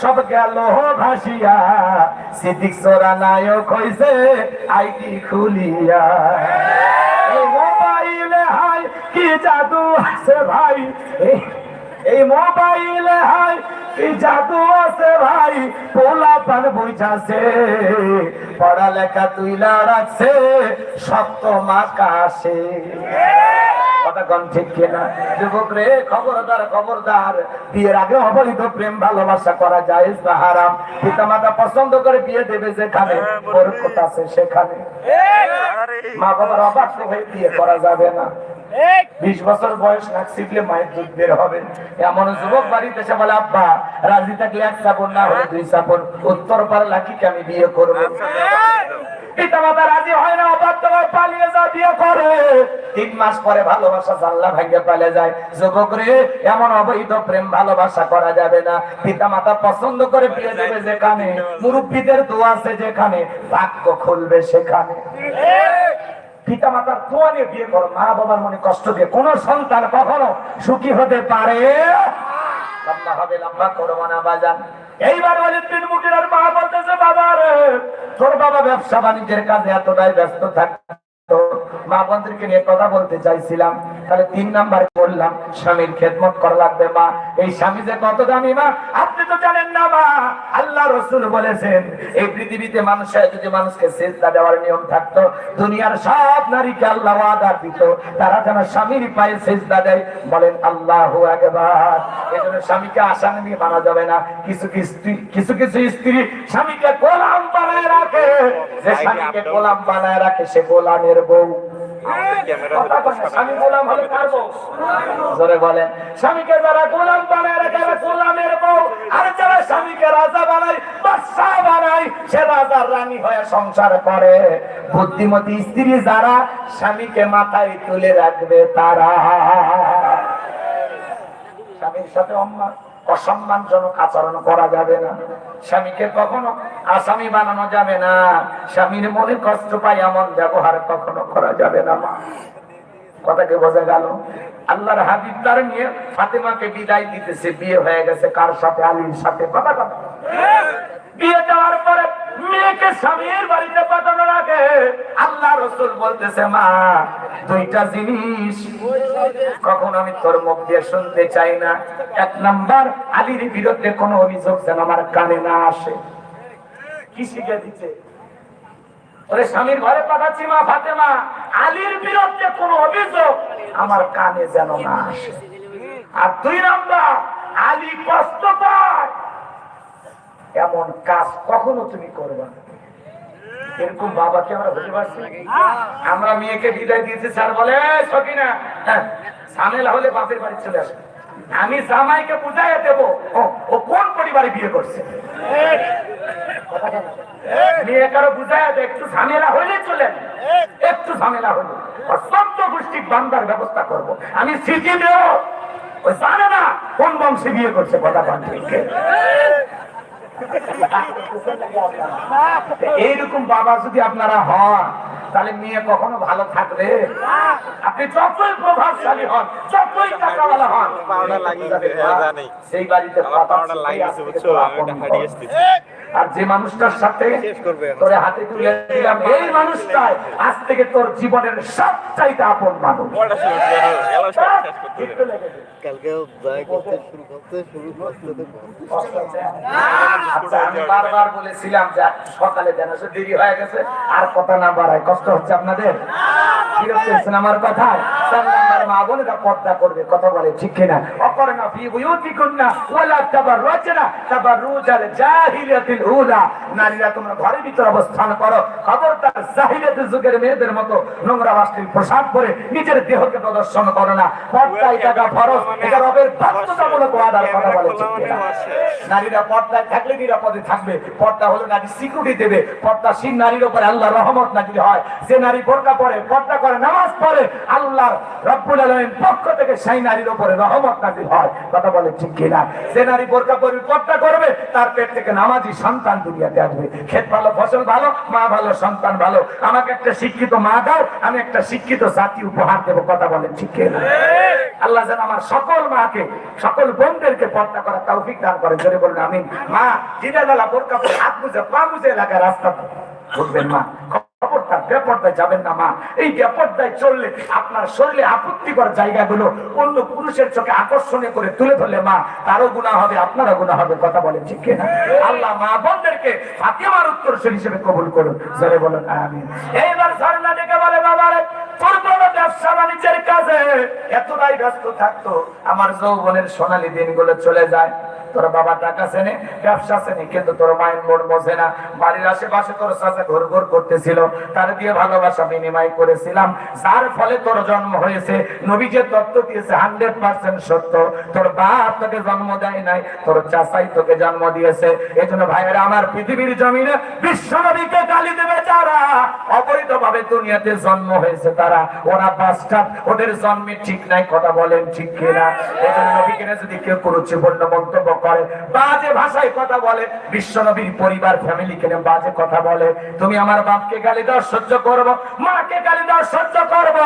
সব গেল ভাসিয়া। সিদ্দিক সোরা নায়ক হইছে আইডি খুলিয়া। মোবাইলে হাই, কি জাদু আছে ভাই? এই মোবাইলে হাই, কি জাদু আছে ভাই? পোলা পান বুঝাছে, পড়ালেখা তুইলা রাখছে, সপ্তম আকাশে। কথা ঠিক কিনা? যুবক রে খবরদার খবরদার। বিয়ের আগে অবৈধ প্রেম ভালোবাসা করা যায় না হারাম। পিতা মাতা পছন্দ করে বিয়ে দেবে যেখানে বরকত আছে সেখানে। মা বাবার অবাধ্য হয়ে বিয়ে করা যাবে না। বিশ বছর বয়স নাক শিখলে মায়ের দুধ বের হবে। এমন যুবক বাড়িতে এসে বলে আব্বা রাজি থাকলে এক চাপড় না হলে দুই চাপড় উত্তর পারে লাঠিকে আমি বিয়ে করব। পিতা মাতা রাজি হয় না অবাধ্য পালিয়ে যা বিয়ে করে। তিন মাস পরে ভালোবাসা ভাঙ্গে পালে যায়। যুবক রে, এমন অবৈধ প্রেম ভালোবাসা করা যাবে না। পছন্দ করে বিয়ে দেবে যেখানে, মুরব্বীদের দোয়া আছে যেখানে, ভাগ্য খুলবে সেখানে। পিতা মাতার দোয়া নিয়ে বিয়ে করো, মা বাবার মনে কষ্ট দিয়ে। কোন সন্তান কখনো সুখী হতে পারে? লম্বা হবে, লম্বা করব না, বাজান। এইবার তিন মুখের মা বলতেছে, বাবা তোর বাবা ব্যবসা বাণিজ্যের কাজে এতটাই ব্যস্ত থাকতো, মা বন্ধুকে নিয়ে কথা বলতে চাইছিলাম। তাহলে তিন নাম্বার স্বামীর খেদমত করা লাগবে মা। এই স্বামী যে কত মা, আপনি তো জানেন না মা। আল্লাহ রসুল বলেছেন, এই পৃথিবীতে যদি মানুষকে সেজদা দেওয়ার নিয়ম থাকতো, দুনিয়ার সব নারীকে আল্লাহ আদার দিত। তারা যেন স্বামীর পায়ে সেজদা দেয়, বলেন আল্লাহ একবার এই জন্য স্বামীকে আসামি মানা যাবে না। কিছু কিছু কিছু কিছু স্ত্রী স্বামীকে গোলাম বানায় রাখে। যে স্বামীকে গোলাম বানায় রাখে সে গোলামের বউ। স্বামী গোলাম হলে কার বউ? জোরে বলেন স্বামীকে যারা গোলাম বানায় রাখে গোলামের বউ। আর যারা স্বামীকে রাজা বানায় বাদশাহ বানায় সে রাজার রানী হয়ে সংসার করে। বুদ্ধিমতী স্ত্রী যারা স্বামীকে মাথায় তুলে রাখবে তারা। স্বামীর সাথে অম্মা- অসম্মানজনক আচরণ করা যাবে না। স্বামীকে কখনো আসামি বানানো যাবে না। স্বামীর মনে কষ্ট পায় এমন ব্যবহার কখনো করা যাবে না মা। কথাকে বোঝা গেল? আল্লাহর হাবিব তার নিয়ে ফাতেমাকে বিদায় দিতেছে বিয়ে হয়ে গেছে। কার সাথে? আলীর সাথে। কথা কথা। বিয়ে দেওয়ার পরে মেয়েকে স্বামীর আল্লাহ রসুল বলতেছে, মা, দুইটা জিনিস কখন আমি তোর মুখ দিয়ে শুনতে চাই না। এক নাম্বার, আলীর বিরুদ্ধে কোনো অভিযোগ যেন আমার কানে না আসে। কি শিখে পায় এমন কাজ কখনো তুমি করবে এরকম বাবাকে আমরা বুঝতে পারছি? আমরা মেয়েকে বিদায় দিয়েছি স্যার বলে সকিনা হ্যাঁ, ঝামেলা হলে বাপের বাড়ি চলে আসে। আমি জামাইকে বুঝাই দেবো ও কোন পরিবারে বিয়ে করছে? মেয়ে কারও বুঝাই দে একটু ঝামেলা হইলে চলে একটু ঝামেলা হলে অসন্ত গোষ্ঠী বান্দার ব্যবস্থা করব। আমি সিটি দেব জানে না কোন বংশে বিয়ে করছে কথা বান্ধবীকে এইরকম বাবা যদি আপনারা হন তাহলে মেয়ে কখনো ভালো থাকবে? আপনি যতই প্রভাবশালী হন যতই টাকাওয়ালা হন হয়। সেই বাড়িতে কথা। আর যে মানুষটার সাথে। তোরে হাতে তুলে দিলাম এই মানুষটাই আজ থেকে তোর জীবনের সব চাইতে আপন মানুষ। কালকে করতে শুরু করতে শুরু করতে? আচ্ছা আমি বারবার বলেছিলাম যে সকালে যেন সে দেরি হয়ে গেছে আর কথা না বাড়ায় কষ্ট হচ্ছে আপনাদের বিরক্ত হচ্ছেন আমার নাম্বার মা বোনেরা পর্দা করবে কথা বলে ঠিক কিনা? ফি ওয়ালা তাবার রচনা তাবার রুজাল জাহিলিয়াতিল উলা। নারীরা তোমরা ঘরের ভিতর অবস্থান করো। খবরদার জাহিলিয়াতের যুগের মেয়েদের মতো নোংরা বাস্তির পোশাক পরে নিজের দেহকে প্রদর্শন করো না। পর্দায় টাকা ফরজ এটা রবের বাধ্যতামূলক ওয়াদার কথা বলে ঠিক কিনা? নারীরা পর্দায় থাকলে নিরাপদে থাকবে। পর্দা হলো নারী সিকিউরিটি দেবে। পর্দাশীল নারীর উপরে আল্লাহ রহমত নাজিল হয়। যে নারী বোরকা পরে পর্দা করে নামাজ পড়ে আল্লাহ রব্বুল রব্বুল পক্ষ থেকে সেই নারীর উপরে রহমত নাজিল হয়। কথা বলে কিনা? যে নারী বোরকা পরিপর্দা করবে, তার পেট থেকে নামাজি সন্তান দুনিয়াতে আসবে। ক্ষেত ভালো, ফসল ভালো, মা ভালো, সন্তান ভালো। আমাকে একটা শিক্ষিত মা দাও, আমি একটা শিক্ষিত জাতি উপহার দেবো। কথা বলেন ঠিক কিনা? আল্লাহ যেন আমার সকল মাকে, সকল বোনদেরকে পর্দা করা তৌফিক দান করেন। যদি বলুন আমি মা, দিনের বেলা বোরকা হাত মুছে পা মুছে এলাকায় রাস্তা উঠবেন মা আকর্ষণীয় করে তুলে মা, তারও হবে হবে, কথা আল্লাহ মা হিসেবে কবুল করুন। এইবার ব্যবসা বাণিজ্যের কাজে এতটাই ব্যস্ত থাকতো, আমার যৌবনের সোনালী দিনগুলো চলে যায়। তোর বাবা টাকা চেনে, ব্যবসা চেনে, কিন্তু তোর মায়ের মন বোঝে না। বাড়ির আশেপাশে তোর চাচা ঘর ঘর করতেছিল। তার দিয়ে ভালোবাসা বিনিময় করেছিলাম। যার ফলে তোর জন্ম হয়েছে। নবী যে তত্ত্ব দিয়েছে, হান্ড্রেড পার্সেন্ট সত্য। তোর বাপ তোকে জন্ম দেয় নাই, তোর চাচাই তোকে জন্ম দিয়েছে। এই জন্য ভাইয়েরা, আমার পৃথিবীর জমিনে বিশ্ব নবীকে গালি দেবে যারা। অবৈধ ভাবে দুনিয়াতে জন্ম হয়েছে তারা। ওরা বাস্টার ওদের জন্মে ঠিক নাই, কথা বলেন ঠিক কিনা? এই জন্য নবীকে যদি কেউ কুরুচিপূর্ণ মন্তব্য করে, বাজে ভাষায় কথা বলে, বিশ্ব নবীর পরিবার ফ্যামিলি কেনে বাজে কথা বলে, তুমি আমার বাপকে গালি দাও, সহ্য করব, মাকে গালি দাও, সহ্য করব।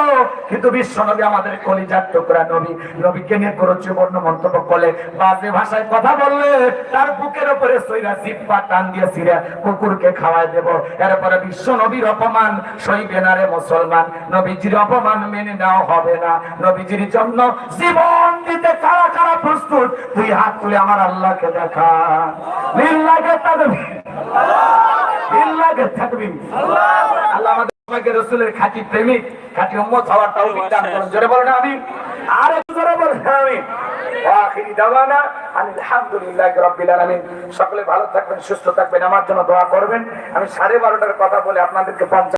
কিন্তু বিশ্ব নবী আমাদের কলিজার টুকরা নবী, নবীকে নিয়ে কুরুচিপূর্ণ মন্তব্য করলে, বাজে ভাষায় কথা বললে, তার বুকের উপরে সইরা জিব্বা টান দিয়ে সিরা কুকুরকে খাওয়াই দেব। এরপরে বিশ্ব নবীর অপমান, সইবে না রে মুসলমান, নবীজির অপমান মেনে নেওয়া হবে না। নবীজির জন্য জীবন দিতে কারা কারা প্রস্তুত? তুই হাত তুলে আমার আল্লাহকে দেখা। লিল্লাহকে তাকবীর। লিল্লাহকে তাকবীর। আল্লাহ সবাইকে রসুলের খাঁটি প্রেমিক, খাঁটি উম্মত হওয়ার তৌফিক দান করুন। জোরে বলেন আমি আর জোরে বলেন আমি ওয়াখিরি দাওয়ানা আলহামদুলিল্লাহি রাব্বিল আলামিন। সকলে ভালো থাকবেন, সুস্থ থাকবেন, আমার জন্য দোয়া করবেন। আমি সাড়ে বারোটার কথা বলে আপনাদেরকে পঞ্চাশ